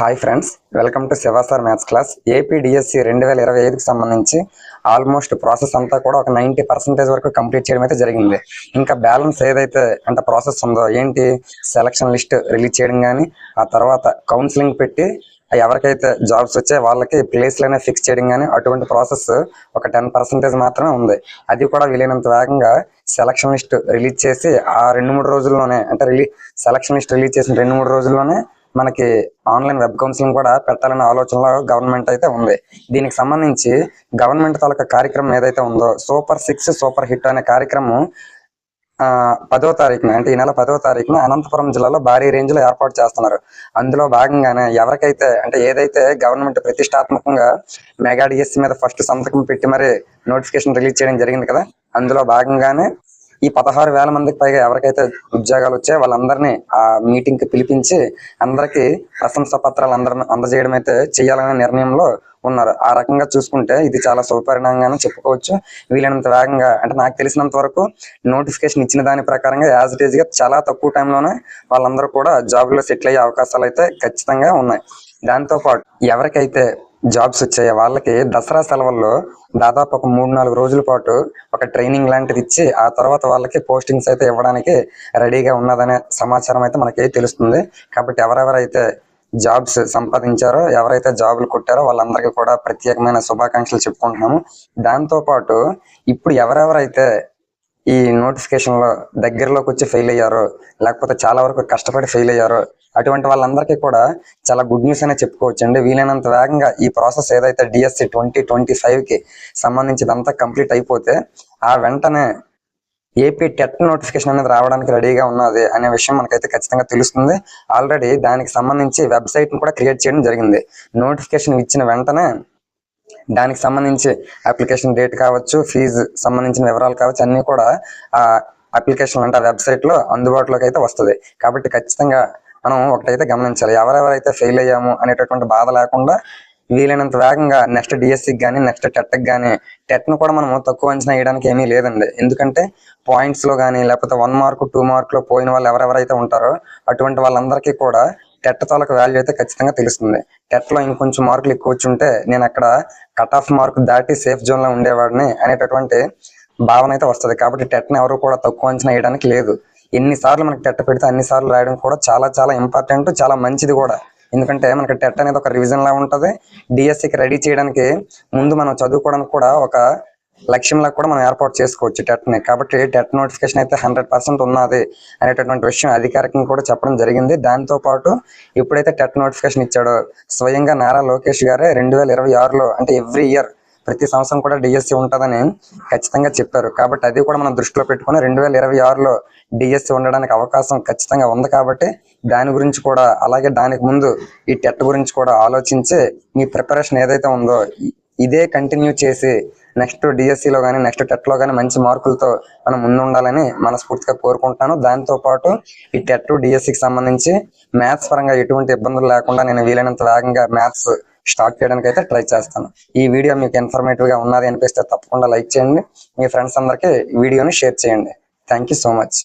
Hi friends welcome to Shiva sir maths class AP DSC రెండు వేల ఇరవై ఐదుకి సంబంధించి ఆల్మోస్ట్ ప్రాసెస్ అంతా కూడా ఒక నైంటీ పర్సెంటేజ్ వరకు కంప్లీట్ చేయడం అయితే జరిగింది. ఇంకా బ్యాలెన్స్ ఏదైతే అంటే ప్రాసెస్ ఉందో ఏంటి సెలక్షన్ లిస్ట్ రిలీజ్ చేయడం కానీ ఆ తర్వాత కౌన్సిలింగ్ పెట్టి ఎవరికైతే జాబ్స్ వచ్చే వాళ్ళకి ప్లేస్లోనే ఫిక్స్ చేయడం కానీ అటువంటి ప్రాసెస్ ఒక టెన్ పర్సెంటేజ్ మాత్రమే ఉంది. అది కూడా వీలైనంత వేగంగా సెలక్షన్ లిస్ట్ రిలీజ్ చేసి ఆ రెండు మూడు రోజుల్లోనే అంటే రిలీ సెలక్షన్ లిస్ట్ రిలీజ్ చేసిన రెండు మూడు రోజుల్లోనే మనకి ఆన్లైన్ వెబ్ కౌన్సిలింగ్ కూడా పెట్టాలనే ఆలోచనలో గవర్నమెంట్ అయితే ఉంది. దీనికి సంబంధించి గవర్నమెంట్ తాలూకా కార్యక్రమం ఏదైతే ఉందో సూపర్ సిక్స్ సూపర్ హిట్ అనే కార్యక్రమం ఆ, పదో తారీఖున అంటే ఈ నెల పదో తారీఖున అనంతపురం జిల్లాలో భారీ రేంజ్లో ఏర్పాటు చేస్తున్నారు. అందులో భాగంగానే ఎవరికైతే అంటే ఏదైతే గవర్నమెంట్ ప్రతిష్టాత్మకంగా మెగా డిఎస్సి మీద ఫస్ట్ సంతకం పెట్టి మరి నోటిఫికేషన్ రిలీజ్ చేయడం జరిగింది కదా అందులో భాగంగానే ఈ పదహారు వేల మందికి పైగా ఎవరికైతే ఉద్యోగాలు వచ్చాయో వాళ్ళందరినీ ఆ మీటింగ్కి పిలిపించి అందరికీ ప్రశంసా పత్రాలు అందరిని అందజేయడం అయితే చేయాలనే నిర్ణయంలో ఉన్నారు. ఆ రకంగా చూసుకుంటే ఇది చాలా శుభపరిణామంగానే చెప్పుకోవచ్చు. వీలైనంత వేగంగా అంటే నాకు తెలిసినంత వరకు నోటిఫికేషన్ ఇచ్చిన దాని ప్రకారంగా యాజ్ ఇట్ ఈజ్గా చాలా తక్కువ టైంలోనే వాళ్ళందరూ కూడా జాబ్లో సెటిల్ అయ్యే అవకాశాలు అయితే ఖచ్చితంగా ఉన్నాయి. దాంతోపాటు ఎవరికైతే జాబ్స్ వచ్చాయి. వాళ్ళకి దసరా సెలవుల్లో దాదాపు ఒక మూడు నాలుగు రోజుల పాటు ఒక ట్రైనింగ్ లాంటిది ఇచ్చి ఆ తర్వాత వాళ్ళకి పోస్టింగ్స్ అయితే ఇవ్వడానికి రెడీగా ఉన్నదనే సమాచారం అయితే మనకి తెలుస్తుంది. కాబట్టి ఎవరెవరైతే జాబ్స్ సంపాదించారో ఎవరైతే జాబులు కొట్టారో వాళ్ళందరికీ కూడా ప్రత్యేకమైన శుభాకాంక్షలు చెప్పుకుంటున్నాము. దాంతో పాటు ఇప్పుడు ఎవరెవరైతే ఈ నోటిఫికేషన్లో దగ్గరలోకి వచ్చి ఫెయిల్ అయ్యారో లేకపోతే చాలా వరకు కష్టపడి ఫెయిల్ అయ్యారో అటువంటి వాళ్ళందరికీ కూడా చాలా గుడ్ న్యూస్ అనే చెప్పుకోవచ్చు అండి వీలైనంత వేగంగా ఈ ప్రాసెస్ ఏదైతే డిఎస్సి ట్వంటీ ట్వంటీ ఫైవ్కి సంబంధించిదంతా కంప్లీట్ అయిపోతే ఆ వెంటనే ఏపీ టెట్ నోటిఫికేషన్ అనేది రావడానికి రెడీగా ఉన్నది అనే విషయం మనకైతే ఖచ్చితంగా తెలుస్తుంది. ఆల్రెడీ దానికి సంబంధించి వెబ్సైట్ని కూడా క్రియేట్ చేయడం జరిగింది. నోటిఫికేషన్ ఇచ్చిన వెంటనే దానికి సంబంధించి అప్లికేషన్ డేట్ కావచ్చు ఫీజు సంబంధించిన వివరాలు కావచ్చు అన్నీ కూడా ఆ అప్లికేషన్ అంటే ఆ వెబ్సైట్లో అందుబాటులోకి అయితే వస్తుంది. కాబట్టి ఖచ్చితంగా మనం ఒకటైతే గమనించాలి. ఎవరెవరైతే ఫెయిల్ అయ్యాము అనేటటువంటి బాధ లేకుండా వీలైనంత వేగంగా నెక్స్ట్ డిఎస్సికి కానీ నెక్స్ట్ టెట్కి కానీ టెట్ను కూడా మనం తక్కువ అంచనా వేయడానికి ఏమీ లేదండి. ఎందుకంటే పాయింట్స్లో కానీ లేకపోతే వన్ మార్క్ టూ మార్క్లో పోయిన వాళ్ళు ఎవరెవరైతే ఉంటారో అటువంటి వాళ్ళందరికీ కూడా టెట్ తాలూకు వాల్యూ అయితే ఖచ్చితంగా తెలుస్తుంది. టెట్లో ఇంకొంచెం మార్కులు ఎక్కువ వచ్చి ఉంటే నేను అక్కడ కట్ ఆఫ్ మార్క్ దాటి సేఫ్ జోన్లో ఉండేవాడిని అనేటటువంటి భావన అయితే వస్తుంది. కాబట్టి టెట్ని ఎవరు కూడా తక్కువ అంచనా వేయడానికి లేదు. ఎన్నిసార్లు మనకి టెట్ పెడితే అన్ని సార్లు రాయడం కూడా చాలా చాలా ఇంపార్టెంట్ చాలా మంచిది కూడా. ఎందుకంటే మనకి టెట్ అనేది ఒక రివిజన్ ఉంటుంది. డిఎస్సికి రెడీ చేయడానికి ముందు మనం చదువుకోవడానికి కూడా ఒక లక్ష్యంలా కూడా మనం ఏర్పాటు చేసుకోవచ్చు టెట్ని. కాబట్టి టెట్ నోటిఫికేషన్ అయితే హండ్రెడ్ పర్సెంట్ ఉన్నది అనేటటువంటి విషయం అధికారికంగా కూడా చెప్పడం జరిగింది. దాంతో పాటు ఎప్పుడైతే టెట్ నోటిఫికేషన్ ఇచ్చాడో స్వయంగా నారా లోకేష్ గారే రెండు వేల ఇరవై ఆరులో అంటే ఎవ్రీ ఇయర్ ప్రతి సంవత్సరం కూడా డిఎస్సి ఉంటుందని ఖచ్చితంగా చెప్పారు. కాబట్టి అది కూడా మనం దృష్టిలో పెట్టుకుని రెండు వేల ఇరవై ఆరులో డిఎస్సి ఉండడానికి అవకాశం ఖచ్చితంగా ఉంది కాబట్టి దాని గురించి కూడా అలాగే దానికి ముందు ఈ టెట్ గురించి కూడా ఆలోచించి మీ ప్రిపరేషన్ ఏదైతే ఉందో ఇదే కంటిన్యూ చేసి నెక్స్ట్ డిఎస్సిలో కానీ నెక్స్ట్ టెట్లో కానీ మంచి మార్కులతో మనం ముందు ఉండాలని మనస్ఫూర్తిగా కోరుకుంటున్నాను దాంతోపాటు ఈ టెట్ డిఎస్సికి సంబంధించి మ్యాథ్స్ పరంగా ఎటువంటి ఇబ్బందులు లేకుండా నేను వీలైనంత వేగంగా మ్యాథ్స్ స్టార్ట్ చేయడానికి అయితే ట్రై చేస్తాను. ఈ వీడియో మీకు ఇన్ఫర్మేటివ్గా ఉన్నది అనిపిస్తే తప్పకుండా లైక్ చేయండి. మీ ఫ్రెండ్స్ అందరికీ వీడియోని షేర్ చేయండి. Thank you so much